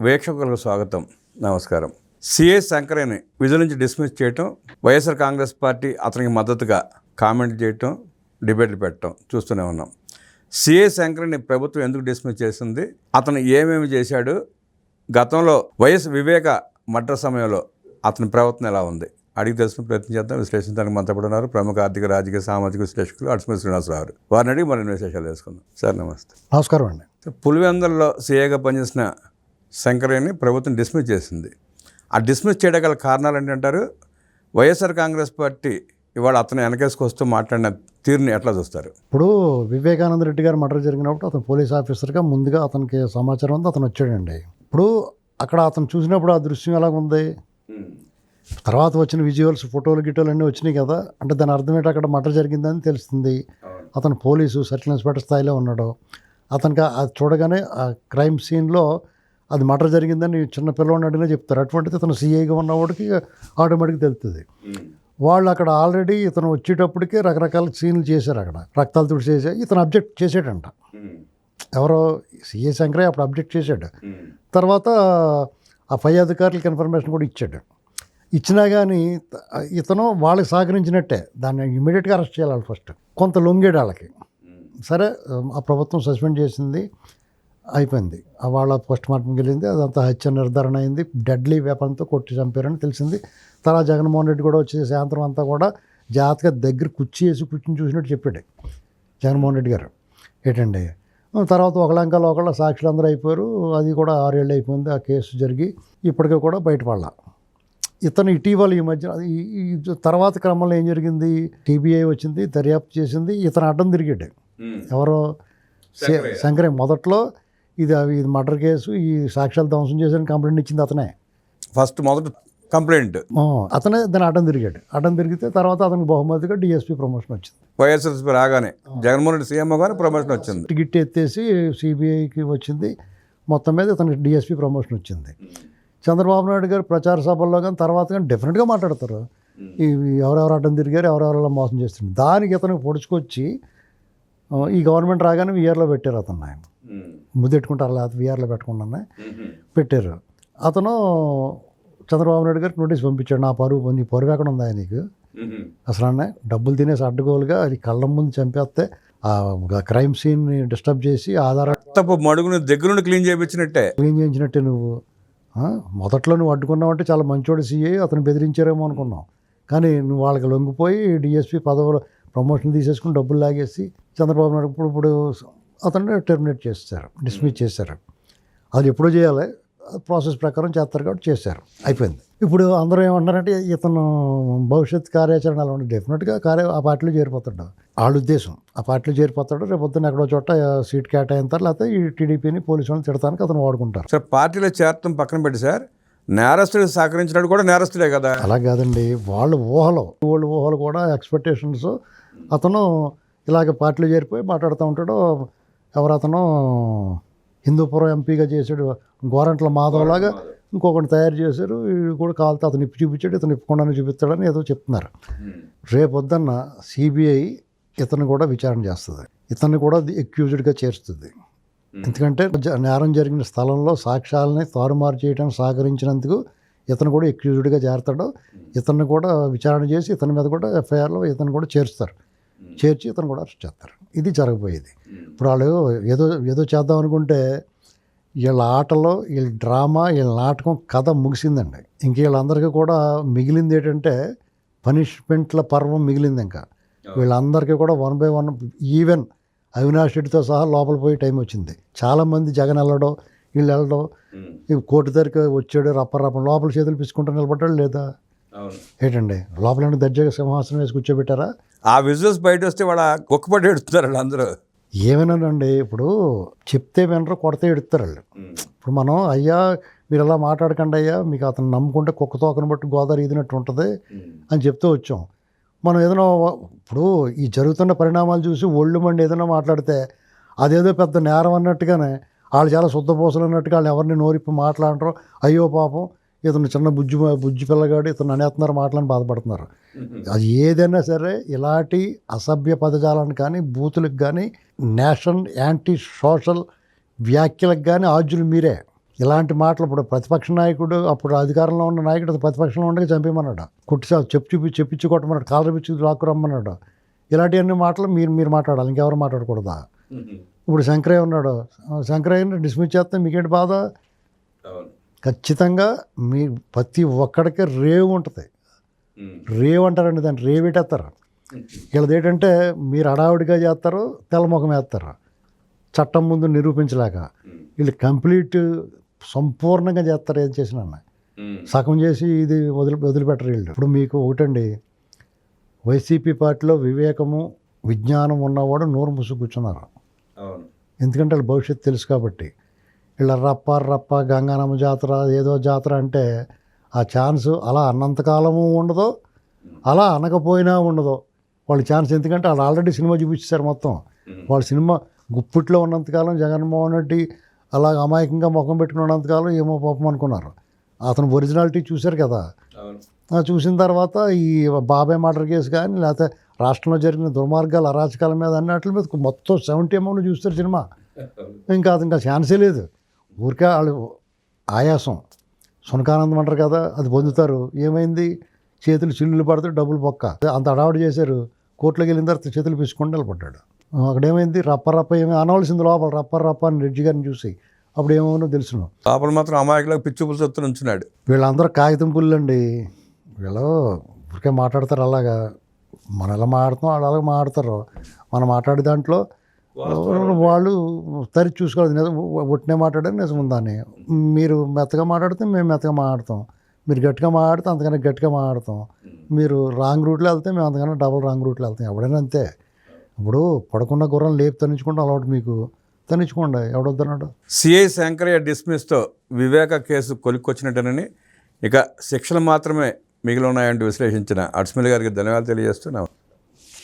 వీక్షకులకు స్వాగతం. నమస్కారం. సిఏ శంకరేని విధుల నుంచి డిస్మిస్ చేయటం వైఎస్ఆర్ కాంగ్రెస్ పార్టీ అతనికి మద్దతుగా కామెంట్ చేయటం డిబేట్లు పెట్టడం చూస్తూనే ఉన్నాం. సిఏ శంకరేని ప్రభుత్వం ఎందుకు డిస్మిస్ చేసింది? అతను ఏమేమి చేశాడు? గతంలో వైఎస్ వివేక మర్డర్ సమయంలో అతని ప్రవర్తన ఎలా ఉంది? అడిగి తెలుసుకుని ప్రయత్నం చేద్దాం. విశ్లేషించడానికి మనతో ఉన్నారు ప్రముఖ ఆర్థిక రాజకీయ సామాజిక విశ్లేషకులు అడ్స్మి శ్రీనివాసరావు. గారు వారిని అడిగి మరిన్ని విశేషాలు తెలుసుకుందాం. సార్ నమస్తే. నమస్కారం అండి. పులివెందులలో సీఏగా పనిచేసిన శంకరేని ప్రభుత్వం డిస్మిస్ చేసింది. ఆ డిస్మిస్ చేయడం గల కారణాలు ఏంటంటారు? వైఎస్ఆర్ కాంగ్రెస్ పార్టీ ఇవాళ అతను వెనకేసుకొస్తూ మాట్లాడిన తీరుని ఎట్లా చూస్తారు? ఇప్పుడు వివేకానంద రెడ్డి గారు మర్డర్ జరిగినప్పుడు అతను పోలీస్ ఆఫీసర్గా ముందుగా అతనికి సమాచారం ఉంది అతను వచ్చాడండి. ఇప్పుడు అక్కడ అతను చూసినప్పుడు ఆ దృశ్యం ఎలా ఉంది? తర్వాత వచ్చిన విజువల్స్ ఫోటోలు గిటోలు అన్నీ వచ్చినాయి కదా. అంటే దాని అర్థం ఏంటి? అక్కడ మర్డర్ జరిగిందని తెలుస్తుంది. అతను పోలీసు సర్కిల్ ఇన్స్పెక్టర్ స్థాయిలో ఉన్నాడు. అతనికి అది చూడగానే ఆ క్రైమ్ సీన్లో అది మర్డర్ జరిగిందని చిన్న పిల్లవాడిని అడిగినా చెప్తారు. అటువంటిది ఇతను సీఐగా ఉన్నవాడికి ఆటోమేటిక్గా తెలుస్తుంది వాళ్ళు అక్కడ ఆల్రెడీ ఇతను వచ్చేటప్పటికే రకరకాల సీన్లు చేశారు అక్కడ. రక్తాలు తుడిచేసి ఇతను అబ్జెక్ట్ చేసాడంట ఎవరో సిఏ శంకరే అప్పుడు అబ్జెక్ట్ చేశాడు. తర్వాత ఆ పై అధికారులకు ఇన్ఫర్మేషన్ కూడా ఇచ్చాడు. ఇచ్చినా కానీ ఇతను వాళ్ళకి సహకరించినట్టే. దాన్ని ఇమీడియట్గా అరెస్ట్ చేయాలి వాళ్ళు ఫస్ట్ కొంత లొంగేడు వాళ్ళకి. సరే ఆ ప్రభుత్వం సస్పెండ్ చేసింది. అయిపోయింది. ఆ వాళ్ళ పోస్ట్ మార్టంకి వెళ్ళింది అదంతా హత్య నిర్ధారణ అయింది. డెడ్లీ వెపన్తో కొట్టి చంపారని తెలిసింది. తర్వాత జగన్మోహన్ రెడ్డి కూడా వచ్చే సాయంత్రం అంతా కూడా జాగ్రత్తగా దగ్గర కుర్చీ వేసి కూర్చుని చూసినట్టు చెప్పాడు జగన్మోహన్ రెడ్డి గారు. ఏంటండి? తర్వాత ఒకళ్ళంకాల ఒకళ్ళ సాక్షులు అందరూ అయిపోయారు. అది కూడా ఆరేళ్ళు అయిపోయింది ఆ కేసు జరిగి ఇప్పటికీ కూడా బయటపడాల. ఇతను ఇటీవల ఈ మధ్య ఈ- తర్వాత క్రమంలో ఏం జరిగింది? టీబీఐ వచ్చింది దర్యాప్తు చేసింది ఇతను అడ్డం తిరిగాడు. ఎవరో శంకరే మొదట్లో ఇది అవి ఇది మర్డర్ కేసు ఈ సాక్ష్యాలు ధ్వంసం చేసిన కంప్లైంట్ ఇచ్చింది అతనే. ఫస్ట్ మొదట కంప్లైంట్. అతనే దాన్ని అడ్డం తిరిగాడు. అడ్డం తిరిగితే తర్వాత అతనికి బహుమతిగా డిఎస్పీ ప్రమోషన్ వచ్చింది. వైఎస్ఆర్సీపీ రాగానే జగన్మోహన్ రెడ్డి సీఎం కానీ ప్రమోషన్ వచ్చింది. టికెట్ ఎత్తేసి సిబిఐకి వచ్చింది. మొత్తం మీద ఇతనికి డిఎస్పీ ప్రమోషన్ వచ్చింది. చంద్రబాబు నాయుడు గారు ప్రచార సభల్లో కానీ తర్వాత కానీ డెఫినెట్గా మాట్లాడతారు. ఇవి ఎవరెవరు అడ్డం తిరిగారు ఎవరెవరు మోసం చేస్తున్నారు. దానికి ఇతనికి పొడుచుకొచ్చి ఈ గవర్నమెంట్ రాగానే విఆర్లో పెట్టారు అతను ఆయన. ముద్దెట్టుకుంటారు లేకపోతే విఆర్లో పెట్టకుండా పెట్టారు. అతను చంద్రబాబు నాయుడు గారికి నోటీస్ పంపించాడు నా పరువు నీ పరువు ఎక్కడ ఉందా నీకు? అసలు అన్న డబ్బులు తినేసి అడ్డగోలుగా అది కళ్ళ ముందు చంపేస్తే ఆ క్రైమ్ సీన్ని డిస్టర్బ్ చేసి ఆధార తప్పు మడుగుని దగ్గర నుండి క్లీన్ చేయించినట్టే. క్లీన్ చేయించినట్టే నువ్వు? మొదట్లో నువ్వు అడ్డుకున్నావంటే చాలా మంచోడు సీఏ అతను బెదిరించారేమో అనుకున్నావు. కానీ నువ్వు వాళ్ళకి లొంగిపోయి డిఎస్పీ పదవులు ప్రమోషన్ తీసేసుకుని డబ్బులు లాగేసి చంద్రబాబు నాయుడు ఇప్పుడు ఇప్పుడు అతను టెర్మినేట్ చేస్తారు డిస్మిస్ చేశారు అది ఎప్పుడో చేయాలి. ప్రాసెస్ ప్రకారం చేస్తారు కాబట్టి చేశారు. అయిపోయింది. ఇప్పుడు అందరూ ఏమంటారంటే ఇతను భవిష్యత్ కార్యాచరణ అలా ఉండి డెఫినెట్గా కార్య ఆ పార్టీలో చేరిపోతాడు. వాళ్ళ ఉద్దేశం ఆ పార్టీలో చేరిపోతాడు రేపు పొద్దున్న ఎక్కడో చోట సీట్ కేటాయింతారు లేకపోతే ఈ టీడీపీని పోలీసు వాళ్ళని తిడతానికి అతను వాడుకుంటారు. సార్ పార్టీలో చేరటం పక్కన పెట్టి సార్ నేరస్తుడికి సహకరించినట్టు కూడా నేరస్తుడే కదా. అలా కాదండి. వాళ్ళ ఊహలు వాళ్ళ ఊహలు కూడా ఎక్స్పెక్టేషన్స్ అతను ఇలాగ పార్టీలో చేరిపోయి మాట్లాడుతూ ఉంటాడు. ఎవరు అతను హిందూపురం ఎంపీగా చేశాడు. గోరంట్ల మాధవ్ లాగా ఇంకొకటి తయారు చేశారు. వీడు కూడా కాలితే అతను ఇప్పి చూపించాడు. ఇతను ఇప్పకుండానే చూపిస్తాడని ఏదో చెప్తున్నారు. రేపొద్దన్న సిబిఐ ఇతను కూడా విచారణ చేస్తుంది. ఇతన్ని కూడా ఎక్యూజ్డ్గా చేరుస్తుంది. ఎందుకంటే నేరం జరిగిన స్థలంలో సాక్ష్యాలని తారుమారు చేయడానికి సహకరించినందుకు ఇతను కూడా ఎక్యూజ్డ్గా చేరతాడు. ఇతన్ని కూడా విచారణ చేసి ఇతని మీద కూడా ఎఫ్ఐఆర్లో ఇతను కూడా చేరుస్తారు. చేర్చి ఇతను కూడా అరెస్ట్ చేస్తారు. ఇది జరగబోయేది. ఇప్పుడు వాళ్ళు ఏదో ఏదో చేద్దాం అనుకుంటే వీళ్ళ ఆటలో వీళ్ళ డ్రామా వీళ్ళ నాటకం కథ ముగిసిందండి. ఇంక వీళ్ళందరికీ కూడా మిగిలింది ఏంటంటే పనిష్మెంట్ల పర్వం మిగిలింది ఇంకా. వీళ్ళందరికీ కూడా one by one even Avinash రెడ్డితో సహా లోపల పోయే టైం వచ్చింది. చాలామంది జగన్ వెళ్ళడం వీళ్ళు వెళ్ళడం కోర్టు దగ్గరికి వచ్చాడు రప్ప రప్ప లోపల చేతులు పిసుకుంటూ నిలబడ్డాడు లేదా? ఏంటండి? లోపల దర్జాగా సింహాసనం వేసి కూర్చోబెట్టారా? ఆ విజువల్స్ బయట వస్తే వాళ్ళ కుక్కపడి ఎడుతున్నారు వాళ్ళందరూ ఏమైనానండి ఇప్పుడు చెప్తే వినరు కొడితే ఎడుతారు వాళ్ళు. ఇప్పుడు మనం అయ్యా మీరు అలా మాట్లాడకండి అయ్యా మీకు అతను నమ్ముకుంటే కుక్క తోకను బట్టి గోదావరి ఈదినట్టు ఉంటుంది అని చెప్తూ వచ్చాం. మనం ఏదైనా ఇప్పుడు ఈ జరుగుతున్న పరిణామాలు చూసి ఒళ్ళు మండి ఏదైనా మాట్లాడితే అదేదో పెద్ద నేరం అన్నట్టుగానే వాళ్ళు చాలా శుద్ధపూసలు అన్నట్టుగా వాళ్ళు ఎవరిని నోరిప్పి మాట్లాడరు. అయ్యో పాపం ఇతను చిన్న బుజ్జి బుజ్జి పిల్లగాడు ఇతను అనేస్తున్నారు మాటలని బాధపడుతున్నారు. అది ఏదైనా సరే ఇలాంటి అసభ్య పదజాలను కానీ బూతులకు కానీ నేషన్ యాంటీ సోషల్ వ్యాఖ్యలకు కానీ ఆద్యులు మీరే. ఇలాంటి మాటలు ఇప్పుడు ప్రతిపక్ష నాయకుడు అప్పుడు అధికారంలో ఉన్న నాయకుడు ప్రతిపక్షంలో ఉండగా చంపేమన్నాడు కొట్టి చెప్పు చూపి చెప్పించి కొట్టమన్నాడు. కాలర్ పిచ్చి లాక్కురమ్మన్నాడు ఇలాంటివన్నీ మాటలు మీరు మీరు మాట్లాడాలి. ఇంకెవరు మాట్లాడకూడదా? ఇప్పుడు శంకరయ్య ఉన్నాడు. శంకరయ్యని డిస్మిస్ చేస్తే మీకేంటి బాధ? ఖచ్చితంగా మీ ప్రతి ఒక్కడికి రేవు ఉంటుంది. రేవ్ అంటారండి దాన్ని. రేవెట్టేస్తారు వీళ్ళది ఏంటంటే మీరు హడావుడిగా చేస్తారు తెల్లముఖం వేస్తారు. చట్టం ముందు నిరూపించలేక. వీళ్ళు కంప్లీట్ సంపూర్ణంగా చేస్తారు ఏం చేసినా సగం చేసి ఇది వదిలి వదిలిపెట్టరు వీళ్ళు. ఇప్పుడు మీకు ఒకటండి. వైసీపీ పార్టీలో వివేకము విజ్ఞానం ఉన్నవాడు నోరు ముసు కూర్చున్నారు. ఎందుకంటే వాళ్ళ భవిష్యత్తు తెలుసు కాబట్టి. ఇలా రప్ప రప్ప గంగానమ్మ జాతర ఏదో జాతర అంటే ఆ ఛాన్స్ అలా అన్నంతకాలము ఉండదు అలా అనకపోయినా ఉండదు వాళ్ళ ఛాన్స్ ఎందుకంటే వాళ్ళు ఆల్రెడీ సినిమా చూపించారు మొత్తం. వాళ్ళ సినిమా గుప్పిట్లో ఉన్నంతకాలం జగన్మోహన్ రెడ్డి అలా అమాయకంగా ముఖం పెట్టుకుని ఉన్నంతకాలం ఏమో పాపం అనుకున్నారు. అతను ఒరిజినాలిటీ చూశారు కదా. చూసిన తర్వాత ఈ బాబాయ్ మర్డర్ కేసు కానీ లేకపోతే రాష్ట్రంలో జరిగిన దుర్మార్గాలు అరాచకాల మీద అన్నట్ల మీద మొత్తం సెవెంటీ ఎంఎంలో చూస్తారు సినిమా. ఇంకా అది ఇంకా ఛాన్సే లేదు. ఊరికే వాళ్ళు ఆయాసం. సునకానందం అంటారు కదా అది పొందుతారు. ఏమైంది? చేతులు చిల్లులు పడితే డబ్బులు పొక్క అంత అడావుడు చేశారు. కోర్టులోకి వెళ్ళిన తర్వాత చేతులు పీసుకొని నిలబడ్డాడు. అక్కడ ఏమైంది రప్ప రప్ప ఏమి అనవలసింది లోపల రప్ప రప్ప అని రెడ్డి గారిని చూసి అప్పుడు ఏమో తెలుసును లోపల మాత్రం అమాయకులకు పిచ్చి పులుసొత్తు ఉంచున్నాడు వీళ్ళందరూ కాగితం పుల్లండి. వీళ్ళు ఊరికే మాట్లాడతారు అలాగా. మనం ఎలా మాట్లాడుతాం వాళ్ళు అలాగే మాట్లాడతారు. మనం మాట్లాడే దాంట్లో వాళ్ళు తరి చూసుకోవాలి. నిజం ఒట్టినే మాట్లాడారు నిజం ఉందని మీరు మెత్తగా మాట్లాడితే మేము మెత్తగా మాట్లాడతాం. మీరు గట్టిగా మాట్లాడితే అంతకన్నా గట్టిగా మాట్లాడతాం. మీరు రాంగ్ రూట్లో వెళ్తే మేము అంతకన్నా డబుల్ రాంగ్ రూట్లో వెళ్తాం. ఎవడైనా అంతే. ఇప్పుడు పడకుండా గుర్రం లేపు తనించుకుంటే అలవాటు మీకు. తనించుకోండి ఎవడొద్దన్నాడు? సిఐ శంకరయ్య డిస్మిస్తో వివేక కేసు కొలిక్కొచ్చినట్టనని ఇక శిక్షలు మాత్రమే మిగిలి ఉన్నాయంటూ విశ్లేషించిన అడ్స్మిల్ గారికి ధన్యవాదాలు తెలియజేస్తున్నాం